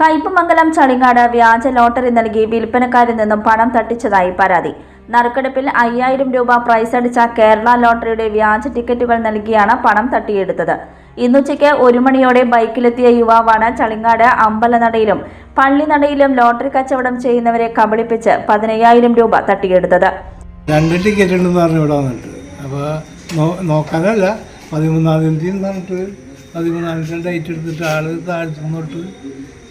കയ്പമംഗലം ചളിങ്ങാട് വ്യാജ ലോട്ടറി നൽകി വിൽപ്പനക്കാരിൽ നിന്നും പണം തട്ടിച്ചതായി പരാതി. നറുക്കെടുപ്പിൽ അയ്യായിരം രൂപ പ്രൈസ് അടിച്ച കേരള ലോട്ടറിയുടെ വ്യാജ ടിക്കറ്റുകൾ നൽകിയാണ് പണം തട്ടിയെടുത്തത്. ഇന്നുച്ചയ്ക്ക് ഒരു മണിയോടെ ബൈക്കിലെത്തിയ യുവാവാണ് ചളിങ്ങാട് അമ്പലനടയിലും പള്ളിനടയിലും ലോട്ടറി കച്ചവടം ചെയ്യുന്നവരെ കബളിപ്പിച്ച് പതിനയ്യായിരം രൂപ തട്ടിയെടുത്തത്. രണ്ട് ടിക്കറ്റ് ഉണ്ടെന്ന് പറഞ്ഞു ഇവിടെ വന്നിട്ട്. അപ്പോൾ നോക്കാനല്ല. പതിമൂന്നാം തീയതി പറഞ്ഞിട്ട് പതിമൂന്നാം തീയതി ഡേറ്റ് എടുത്തിട്ട് ആൾ താഴ്ത്തു തൊട്ട്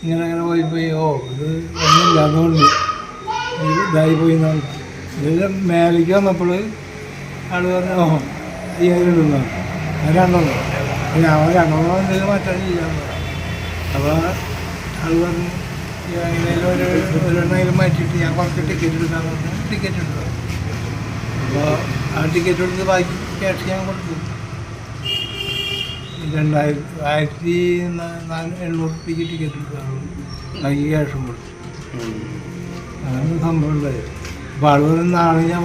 ഇങ്ങനെ അങ്ങനെ പോയി പോയി ഓ ഇത് ഒന്നുമില്ല അതുകൊണ്ട് ഇത് ഇതായി പോയി എന്നാണ് ഇത് മേലേക്ക് വന്നപ്പോൾ ആൾ പറഞ്ഞു ഓ അയ്യായിരം ഉണ്ടെന്ന് പറഞ്ഞു അവൻ രണ്ടെണ്ണം രണ്ടെണ്ണം എന്തെങ്കിലും മാറ്റാനില്ല അപ്പോൾ ആൾ പറഞ്ഞു എങ്ങനെയാലും ഒരു ഒരെണ്ണെങ്കിലും മാറ്റിയിട്ട് ഞാൻ കുറച്ച് ടിക്കറ്റ് എടുക്കാൻ പറഞ്ഞു ടിക്കറ്റ് എടുത്തു അപ്പോൾ ആ ടിക്കറ്റ് എടുത്ത് ബാക്കി ക്യാഷ് ഞാൻ കൊടുത്തു. രണ്ടായിരത്തി ആയിരത്തി എണ്ണൂറ് ടിക്കറ്റ് എടുത്താണ് ബാക്കി ക്യാഷും കൊടുത്തു. അതാണ് സംഭവം നാളെ ഞാൻ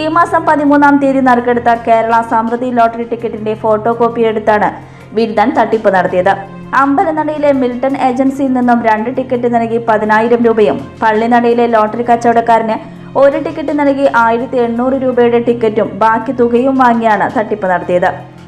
ഈ മാസം പതിമൂന്നാം തീയതി നറുക്കെടുത്ത കേരള സമൃദ്ധി ലോട്ടറി ടിക്കറ്റിന്റെ ഫോട്ടോ കോപ്പി എടുത്താണ് വിരുദ്ധൻ തട്ടിപ്പ് നടത്തിയത്. അമ്പലനടയിലെ മിൽട്ടൺ ഏജൻസിയിൽ നിന്നും രണ്ട് ടിക്കറ്റ് നൽകി പതിനായിരം രൂപയും പള്ളിനടയിലെ ലോട്ടറി കച്ചവടക്കാരന് ഒരു ടിക്കറ്റ് നൽകി ആയിരത്തി രൂപയുടെ ടിക്കറ്റും ബാക്കി തുകയും വാങ്ങിയാണ് തട്ടിപ്പ് നടത്തിയത്.